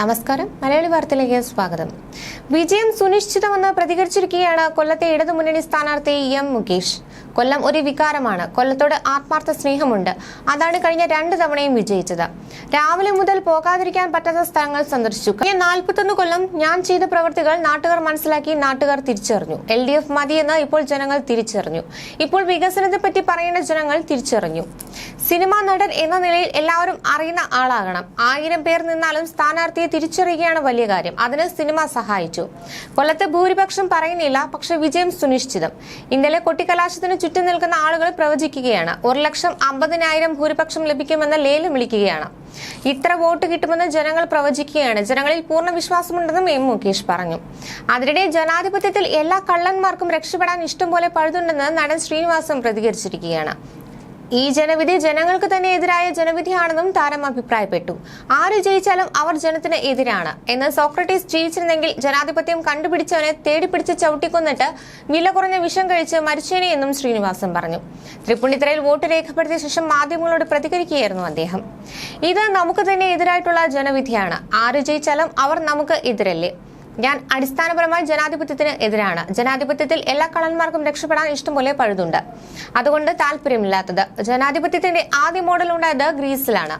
നമസ്കാരം. മലയാളി വാർത്തയിലേക്ക് സ്വാഗതം. വിജയം സുനിശ്ചിതമെന്ന് പ്രതികരിച്ചിരിക്കുകയാണ് കൊല്ലത്തെ ഇടതുമുന്നണി സ്ഥാനാർത്ഥി എം മുകേഷ്. കൊല്ലം ഒരു വികാരമാണ്. കൊല്ലത്തോട് ആത്മാർത്ഥ സ്നേഹമുണ്ട്. അതാണ് കഴിഞ്ഞ രണ്ട് തവണയും വിജയിച്ചത്. രാവിലെ മുതൽ പോകാതിരിക്കാൻ പറ്റാത്ത സ്ഥലങ്ങൾ സന്ദർശിച്ചു. കഴിഞ്ഞ നാൽപ്പത്തൊന്ന് കൊല്ലം ഞാൻ ചെയ്ത പ്രവൃത്തികൾ നാട്ടുകാർ മനസ്സിലാക്കി നാട്ടുകാർ തിരിച്ചറിഞ്ഞു. എൽ ഡി എഫ് മതിയെന്ന് ഇപ്പോൾ ജനങ്ങൾ തിരിച്ചറിഞ്ഞു. ഇപ്പോൾ വികസനത്തെ പറ്റി പറയേണ്ട ജനങ്ങൾ തിരിച്ചറിഞ്ഞു. സിനിമാ നടൻ എന്ന നിലയിൽ എല്ലാവരും അറിയുന്ന ആളാകണം. ആയിരം പേർ നിന്നാലും സ്ഥാനാർത്ഥിയെ തിരിച്ചറിയുകയാണ് വലിയ കാര്യം. അതിന് സിനിമ സഹായിച്ചു. കൊല്ലത്തെ ഭൂരിപക്ഷം പറയുന്നില്ല പക്ഷെ വിജയം സുനിശ്ചിതം. ഇന്നലെ കൊട്ടിക്കലാശത്തിന് ചുറ്റും നിൽക്കുന്ന ആളുകൾ പ്രവചിക്കുകയാണ്. ഒരു ലക്ഷം അമ്പതിനായിരം ഭൂരിപക്ഷം ലഭിക്കുമെന്ന് ലേലം വിളിക്കുകയാണ്. ഇത്ര വോട്ട് കിട്ടുമെന്ന് ജനങ്ങൾ പ്രവചിക്കുകയാണ്. ജനങ്ങളിൽ പൂർണ വിശ്വാസമുണ്ടെന്നും എം മുകേഷ് പറഞ്ഞു. അതിനിടെ ജനാധിപത്യത്തിൽ എല്ലാ കള്ളന്മാർക്കും രക്ഷപ്പെടാൻ ഇഷ്ടം പോലെ പഴുതുണ്ടെന്ന് നടൻ ശ്രീനിവാസം പ്രതികരിച്ചിരിക്കുകയാണ്. ഈ ജനവിധി ജനങ്ങൾക്ക് തന്നെ എതിരായ ജനവിധിയാണെന്നും താരം അഭിപ്രായപ്പെട്ടു. ആര് ജയിച്ചാലും അവർ ജനത്തിന് എതിരാണ്. എന്ന് സോക്രട്ടീസ് ജയിച്ചിരുന്നെങ്കിൽ ജനാധിപത്യം കണ്ടുപിടിച്ചവനെ തേടിപ്പിടിച്ച് ചവിട്ടിക്കൊന്നിട്ട് വില കുറഞ്ഞ വിഷം കഴിച്ച് മരിച്ചേനെ എന്നും ശ്രീനിവാസൻ പറഞ്ഞു. തൃപ്പുണിത്തറയിൽ വോട്ട് രേഖപ്പെടുത്തിയ ശേഷം മാധ്യമങ്ങളോട് പ്രതികരിക്കുകയായിരുന്നു അദ്ദേഹം. ഇത് നമുക്ക് തന്നെ എതിരായിട്ടുള്ള ജനവിധിയാണ്. ആര് ജയിച്ചാലും അവർ നമുക്ക് എതിരല്ലേ? ഞാൻ അടിസ്ഥാനപരമായി ജനാധിപത്യത്തിന് എതിരാണ്. ജനാധിപത്യത്തിൽ എല്ലാ കള്ളന്മാർക്കും രക്ഷപ്പെടാൻ ഇഷ്ടംപോലെ പഴുതുണ്ട്. അതുകൊണ്ട് താല്പര്യമില്ലാത്തത് ജനാധിപത്യത്തിന്റെ ആദ്യ മോഡൽ ഉണ്ടായത് ഗ്രീസിലാണ്.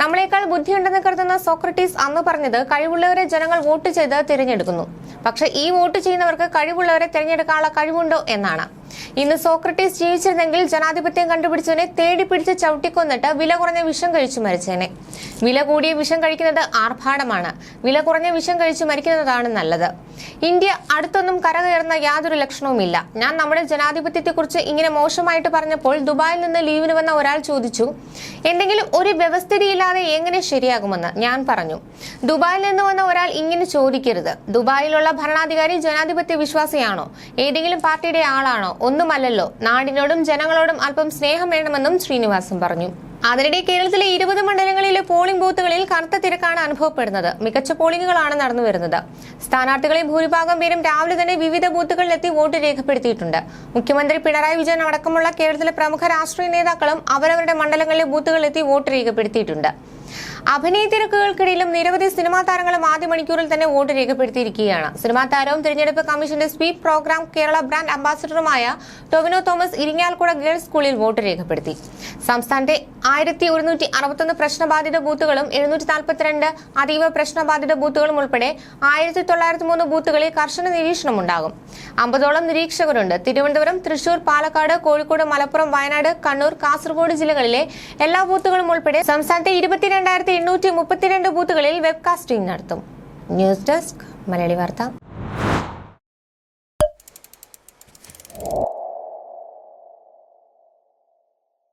നമ്മളെക്കാൾ ബുദ്ധിയുണ്ടെന്ന് കരുതുന്ന സോക്രട്ടീസ് അന്ന് പറഞ്ഞത് കഴിവുള്ളവരെ ജനങ്ങൾ വോട്ട് ചെയ്ത് തിരഞ്ഞെടുക്കുന്നു. പക്ഷെ ഈ വോട്ട് ചെയ്യുന്നവർക്ക് കഴിവുള്ളവരെ തിരഞ്ഞെടുക്കാനുള്ള കഴിവുണ്ടോ എന്നാണ്. ഇന്ന് സോക്രട്ടീസ് ജീവിച്ചിരുന്നെങ്കിൽ ജനാധിപത്യം കണ്ടുപിടിച്ചവനെ തേടി പിടിച്ച് ചവിട്ടിക്കൊന്നിട്ട് വില കുറഞ്ഞ വിഷം കഴിച്ചു മരിച്ചേനെ. വില കൂടിയ വിഷം കഴിക്കുന്നത് ആർഭാടമാണ്. വില കുറഞ്ഞ വിഷം കഴിച്ചു മരിക്കുന്നതാണ് നല്ലത്. ഇന്ത്യ അടുത്തൊന്നും കരകയറുന്ന യാതൊരു ലക്ഷണവുമില്ല. ഞാൻ നമ്മുടെ ജനാധിപത്യത്തെക്കുറിച്ച് ഇങ്ങനെ മോശമായിട്ട് പറഞ്ഞപ്പോൾ ദുബായിൽ നിന്ന് ലീവിന് വന്ന ഒരാൾ ചോദിച്ചു എന്തെങ്കിലും ഒരു വ്യവസ്ഥിതിയില്ലാതെ എങ്ങനെ ശരിയാകുമെന്ന്? ഞാൻ പറഞ്ഞു ദുബായിൽ നിന്ന് വന്ന ഒരാൾ ഇങ്ങനെ ചോദിക്കരുത്. ദുബായിലുള്ള ഭരണാധികാരി ജനാധിപത്യ വിശ്വാസിയാണോ? ഏതെങ്കിലും പാർട്ടിയുടെ ആളാണോ? ഒന്നുമല്ലല്ലോ. നാടിനോടും ജനങ്ങളോടും അല്പം സ്നേഹം വേണമെന്നും ശ്രീനിവാസൻ പറഞ്ഞു. അതിനിടെ കേരളത്തിലെ ഇരുപത് മണ്ഡലങ്ങളിലെ പോളിംഗ് ബൂത്തുകളിൽ കനത്ത തിരക്കാണ് അനുഭവപ്പെടുന്നത്. മികച്ച പോളിംഗുകളാണ് നടന്നു വരുന്നത്. സ്ഥാനാർത്ഥികളിൽ ഭൂരിഭാഗം പേരും രാവിലെ തന്നെ വിവിധ ബൂത്തുകളിലെത്തി വോട്ട് രേഖപ്പെടുത്തിയിട്ടുണ്ട്. മുഖ്യമന്ത്രി പിണറായി വിജയൻ അടക്കമുള്ള കേരളത്തിലെ പ്രമുഖ രാഷ്ട്രീയ നേതാക്കളും അവരവരുടെ മണ്ഡലങ്ങളിലെ ബൂത്തുകളിലെത്തി വോട്ട് രേഖപ്പെടുത്തിയിട്ടുണ്ട്. അഭിനയ തിരക്കുകൾക്കിടയിലും നിരവധി സിനിമാ താരങ്ങളും ആദ്യ മണിക്കൂറിൽ തന്നെ വോട്ട് രേഖപ്പെടുത്തിയിരിക്കുകയാണ്. സിനിമാ താരവും തിരഞ്ഞെടുപ്പ് കമ്മീഷന്റെ സ്വീപ് പ്രോഗ്രാം കേരള ബ്രാൻഡ് അംബാസിഡറുമായ ടൊവിനോ തോമസ് ഇരിങ്ങാൽക്കുട ഗേൾസ് സ്കൂളിൽ വോട്ട് രേഖപ്പെടുത്തി. സംസ്ഥാനത്തെ ആയിരത്തി ഒരുന്നൂറ്റി അറുപത്തൊന്ന് പ്രശ്നബാധിത ബൂത്തുകളും എഴുന്നൂറ്റി നാൽപ്പത്തിരണ്ട് അതീവ പ്രശ്നബാധിത ബൂത്തുകളും ഉൾപ്പെടെ ആയിരത്തി തൊള്ളായിരത്തി മൂന്ന് ബൂത്തുകളിൽ കർശന നിരീക്ഷണം ഉണ്ടാകും അമ്പതോളം നിരീക്ഷകരുണ്ട്. തിരുവനന്തപുരം തൃശൂർ പാലക്കാട് കോഴിക്കോട് മലപ്പുറം വയനാട് കണ്ണൂർ കാസർഗോഡ് ജില്ലകളിലെ എല്ലാ ബൂത്തുകളും ഉൾപ്പെടെ സംസ്ഥാനത്തെ ഇരുപത്തിരണ്ടായിരത്തി എണ്ണൂറ്റി മുപ്പത്തിരണ്ട് ബൂത്തുകളിൽ വെബ്കാസ്റ്റിംഗ് നടത്തും. ന്യൂസ് ഡെസ്ക് മലയാളി വാർത്ത.